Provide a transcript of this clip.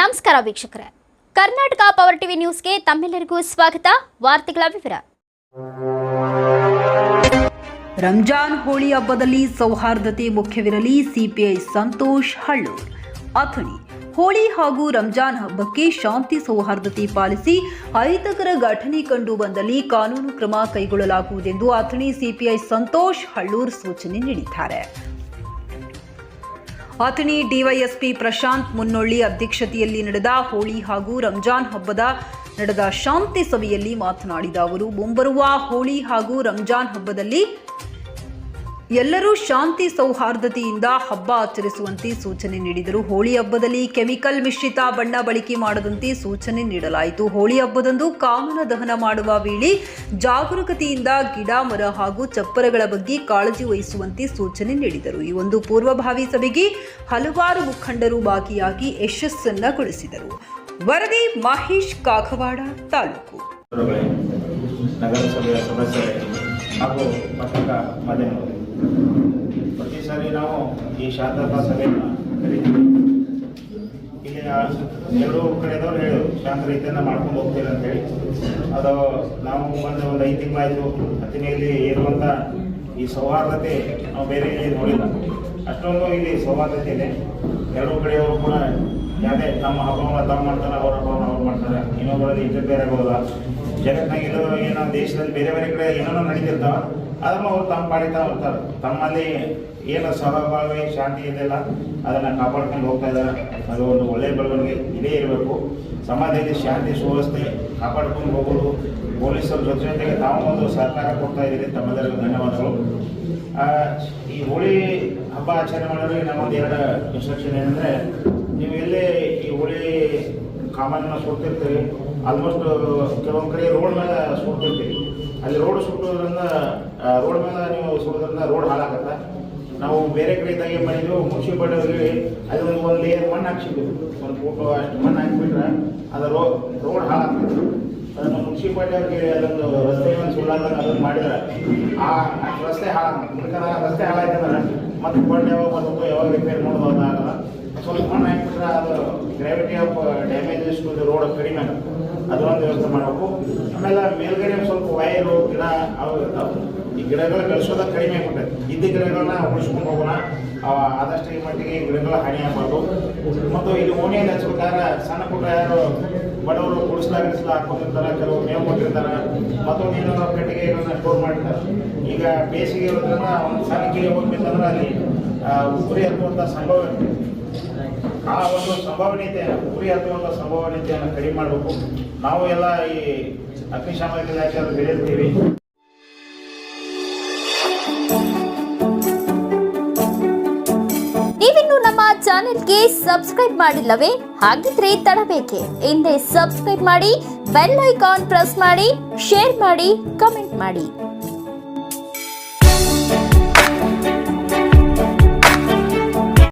ನಮಸ್ಕಾರ ವೀಕ್ಷಕರೇ. Karnataka power TV ನ್ಯೂಸ್ಗೆ ತಮ್ಮೆಲ್ಲರಿಗೂ ಸ್ವಾಗತ. ವಾರ್ತೆಗಳ ವಿವರ. ರಂಜಾನ್ ಹೋಳಿ ಹಬ್ಬದಲ್ಲಿ ಸೌಹಾರ್ದತೆ ಮುಖ್ಯವಿರಲಿ. ಸಿಪಿಐ ಸಂತೋಷ್ ಹಳ್ಳೂರ್. ಅಥಣಿ. ಹೋಳಿ ಹಾಗೂ ರಂಜಾನ್ ಹಬ್ಬಕ್ಕೆ ಶಾಂತಿ ಸೌಹಾರ್ದತೆ ಪಾಲಿಸಿ ಅಹಿತಕರ ಘಟನೆ ಕಂಡು ಬಂದಲ್ಲಿ ಕಾನೂನು ಕ್ರಮ ಕೈಗೊಳ್ಳಲಾಗುವುದೆಂದು ಅಥಣಿ ಸಿಪಿಐ ಸಂತೋಷ್ ಹಳ್ಳೂರ್ ಸೂಚನೆ ನೀಡಿದ್ದಾರೆ. ಅಥಣಿ ಡಿವೈಎಸ್ಪಿ ಪ್ರಶಾಂತ್ ಮುನ್ನೊಳ್ಳಿ ಅಧ್ಯಕ್ಷತೆಯಲ್ಲಿ ನಡೆದ ಹೋಳಿ ಹಾಗೂ ರಂಜಾನ್ ಹಬ್ಬದ ನಡೆದ ಶಾಂತಿ ಸಭೆಯಲ್ಲಿ ಮಾತನಾಡಿದ ಅವರು, ಮುಂಬರುವ ಹೋಳಿ ಹಾಗೂ ರಂಜಾನ್ ಹಬ್ಬದಲ್ಲಿ ಎಲ್ಲರೂ ಶಾಂತಿ ಸೌಹಾರ್ದತೆಯಿಂದ ಹಬ್ಬ ಆಚರಿಸುವಂತೆ ಸೂಚನೆ ನೀಡಿದರು. ಹೋಳಿ ಹಬ್ಬದಲ್ಲಿ ಕೆಮಿಕಲ್ ಮಿಶ್ರಿತ ಬಣ್ಣ ಬಳಕೆ ಮಾಡದಂತೆ ಸೂಚನೆ ನೀಡಲಾಯಿತು. ಹೋಳಿ ಹಬ್ಬದಂದು ಕಾಮನ ದಹನ ಮಾಡುವ ವೇಳೆ ಜಾಗರೂಕತೆಯಿಂದ ಗಿಡ, ಮರ ಹಾಗೂ ಚಪ್ಪರಗಳ ಬಗ್ಗೆ ಕಾಳಜಿ ವಹಿಸುವಂತೆ ಸೂಚನೆ ನೀಡಿದರು. ಈ ಒಂದು ಪೂರ್ವಭಾವಿ ಸಭೆಗೆ ಹಲವಾರು ಮುಖಂಡರು ಭಾಗಿಯಾಗಿ ಯಶಸ್ಸನ್ನಗೊಳಿಸಿದರು ವರದಿ ಮಹೇಶ್ ಕಾಗವಾಡ ತಾಲೂಕು. ನಗರಸಭೆಯ ಸದಸ್ಯರೇ ಹಾಗೂ ಪತ್ರಿಕಾ ಪ್ರತಿ ಸಾರಿ ನಾವು ಈ ಶಾಂತತಾ ಸಭೆಯನ್ನು ಕರಿತೀವಿ. ಇಲ್ಲಿ ಎರಡೂ ಕಡೆದವ್ರು ಹೇಳಿದ್ರು ಶಾಂತ ರೀತಿಯನ್ನು ಮಾಡ್ಕೊಂಡು ಹೋಗ್ತೀವಿ ಅಂತ ಹೇಳಿ. ಅದು ನಾವು ಬಂದು ಒಂದು ಐದು ತಿಂಗಳಾಯಿತು ಹತ್ತಿನಲ್ಲಿ ಇರುವಂಥ ಈ ಸೌಹಾರ್ದತೆ ನಾವು ಬೇರೆ ಇಲ್ಲಿ ನೋಡಿಲ್ಲ. ಅಷ್ಟೊಂದು ಇಲ್ಲಿ ಸೌಹಾರ್ದತೆ ಇದೆ. ಎರಡೂ ಕಡೆಯವರು ಕೂಡ ಯಾವುದೇ ನಮ್ಮ ಹಬ್ಬವನ್ನು ತಾವು ಮಾಡ್ತಾರೆ, ಅವ್ರ ಹಬ್ಬವನ್ನು ಅವ್ರು ಮಾಡ್ತಾರೆ. ಇನ್ನೊಬ್ಬರಲ್ಲಿ ಇಂಟರ್ಫಿಯರ್ ಆಗೋಲ್ಲ ಜಗತ್ತಿನಾಗಿರೋ ಏನೋ ದೇಶದಲ್ಲಿ ಬೇರೆ ಬೇರೆ ಕಡೆ ಏನೋ ನಡೀತಿರ್ತಾವ. ಅದನ್ನು ಅವ್ರು ತಮ್ಮ ಪಾಡಿತಾ ಹೋಗ್ತಾರೆ. ತಮ್ಮಲ್ಲಿ ಏನು ಸಹಭಾವಿ ಶಾಂತಿ ಇದೆಯಲ್ಲ, ಅದನ್ನು ಕಾಪಾಡ್ಕೊಂಡು ಹೋಗ್ತಾ ಇದ್ದಾರೆ. ಅದು ಒಂದು ಒಳ್ಳೆಯ ಬೆಳವಣಿಗೆ ಇದೇ ಇರಬೇಕು. ಸಮಾಜದಲ್ಲಿ ಶಾಂತಿ, ಸುವ್ಯವಸ್ಥೆ ಕಾಪಾಡ್ಕೊಂಡು ಹೋಗೋದು ಪೊಲೀಸರ ಜೊತೆ ಜೊತೆಗೆ ತಾವು ಒಂದು ಸಹಕಾರ ಕೊಡ್ತಾ ಇದ್ದೀರಿ. ತಮ್ಮೆಲ್ಲರಿಗೂ ಧನ್ಯವಾದಗಳು. ಈ ಹೋಳಿ ಹಬ್ಬ ಆಚರಣೆ ಮಾಡೋರಿಗೆ ನಮ್ಮದು ಎರಡು ಇನ್ಸ್ಟ್ರಕ್ಷನ್ ಏನಂದರೆ, ನೀವು ಎಲ್ಲೇ ಈ ಹೋಳಿ ಕಾಮನ್ನ ಸುಡ್ತಿರ್ತೀವಿ ಆಲ್ಮೋಸ್ಟ್ ಕೆಲವೊಂದು ಕಡೆ ರೋಡ್ ಮೇಲೆ ಅಲ್ಲಿ ರೋಡ್ ಸುಟ್ಟೋದ್ರಿಂದ ರೋಡ್ ಮೇಲೆ ನೀವು ಸುಡೋದ್ರಿಂದ ರೋಡ್ ಹಾಳಾಗತ್ತ? ನಾವು ಬೇರೆ ಕಡೆ ಏನು ಮಾಡಿದ್ವಿ ಹೋಗಿ ಅಲ್ಲಿ ಒಂದು ಒಂದು ಲೇಯರ್ ಮಣ್ಣು ಹಾಕ್ಸಿದ್ವಿ. ಒಂದು ಫೋಟೋ ಅಷ್ಟು ಮಣ್ಣು ಹಾಕಿಬಿಟ್ರೆ ಅದು ರೋ ರೋಡ್ ಹಾಳಾಗ್ತದೆ ಅದನ್ನು ಮುನ್ಸಿಪಾಲ್ಟಿ ಅವ್ರಿಗೆ ಅದೊಂದು ರಸ್ತೆ ಒಂದು ಸುಳ್ಳಾದಂಗೆ ಅದನ್ನು ಮಾಡಿದ್ರೆ ಆ ರಸ್ತೆ ಹಾಳಾಗ್ತದೆ ರಸ್ತೆ ಹಾಳಾಯ್ತಂದ್ರೆ ಮತ್ತೆ ಕೊಂಡು ಯಾವಾಗ ಬರ್ತದೋ ಯಾವಾಗ ರಿಪೇರ್ ಮಾಡೋದು ಆಗಲ್ಲ. ಸ್ವಲ್ಪ ಮಣ್ಣು ಹಾಕ್ಬಿಟ್ರೆ ಅದು gravity of damage to road ಕಡಿಮೆ ಆಗುತ್ತೆ. ಅದೊಂದು ವ್ಯವಸ್ಥೆ ಮಾಡಬೇಕು ಆಮೇಲೆ ಮೇಲ್ಗಡೆ ಒಂದ್ ಸ್ವಲ್ಪ ಗಿಡ ಅವು ಈ ಗಿಡಗಳು ಬೆಳೆಸೋದ ಕಡಿಮೆ ಆಗ್ಬಿಟ್ಟೈತೆ. ಇದ್ದ ಗಿಡಗಳನ್ನ ಉಳಿಸ್ಕೊಂಡು ಹೋಗೋಣ. ಆದಷ್ಟು ಈ ಮಟ್ಟಿಗೆ ಗಿಡಗಳ ಹಾನಿ ಆಗಬಾರ್ದು. ಮತ್ತು ಇಲ್ಲಿ ಓಣಿಯಲ್ಲಿ ಹಚ್ಬೇಕಾದ್ರೆ ಸಣ್ಣ ಪುಟ್ಟ ಯಾರು ಬಡವರು ಗುಡಿಸ್ಲಾ ಗಿಡಿಸ್ಲಾ ಹಾಕೊಂಡಿರ್ತಾರೆ, ಕೆಲವು ಮೇವು ಕೊಟ್ಟಿರ್ತಾರೆ ಮತ್ತೊಂದು ಏನಾದ್ರು ಏನೋ ಸ್ಟೋರ್ ಮಾಡಿರ್ತಾರೆ. ಈಗ ಬೇಸಿಗೆ ಇರೋದ್ರಿಂದ ಒಂದು ಸಣ್ಣ ಗಿಡ ಹೋಗ್ಬೇಕಂದ್ರೆ ಅಲ್ಲಿ ಉಗುರಿ ಹತ್ತುವಂಥ ಸಂಭವ ಇರ್ತದೆ ಆ ಒಂದು ಸಂಭವನೀಯತೆಯನ್ನು, ಉರಿ ಹತ್ತುವಂಥ ಸಂಭವನೀಯತೆಯನ್ನು ಕಡಿಮೆ ಮಾಡಬೇಕು. ನಾವು ಎಲ್ಲ ಈ ಅಗ್ನಿಶಾಮಕ ಇಲಾಖೆಯವರು ಬೆಳೆಯುತ್ತೀವಿ ನೀವಿನ್ನು ನಮ್ಮ ಚಾನೆಲ್ಗೆ ಸಬ್ಸ್ಕ್ರೈಬ್ ಮಾಡಿಲ್ಲವೇ? ಹಾಗಿದ್ರೆ ತಡಬೇಕೆ. ಹಿಂದೆ ಸಬ್ಸ್ಕ್ರೈಬ್ ಮಾಡಿ, ಬೆಲ್ ಐಕಾನ್ ಪ್ರೆಸ್ ಮಾಡಿ, ಶೇರ್ ಮಾಡಿ, ಕಮೆಂಟ್ ಮಾಡಿ.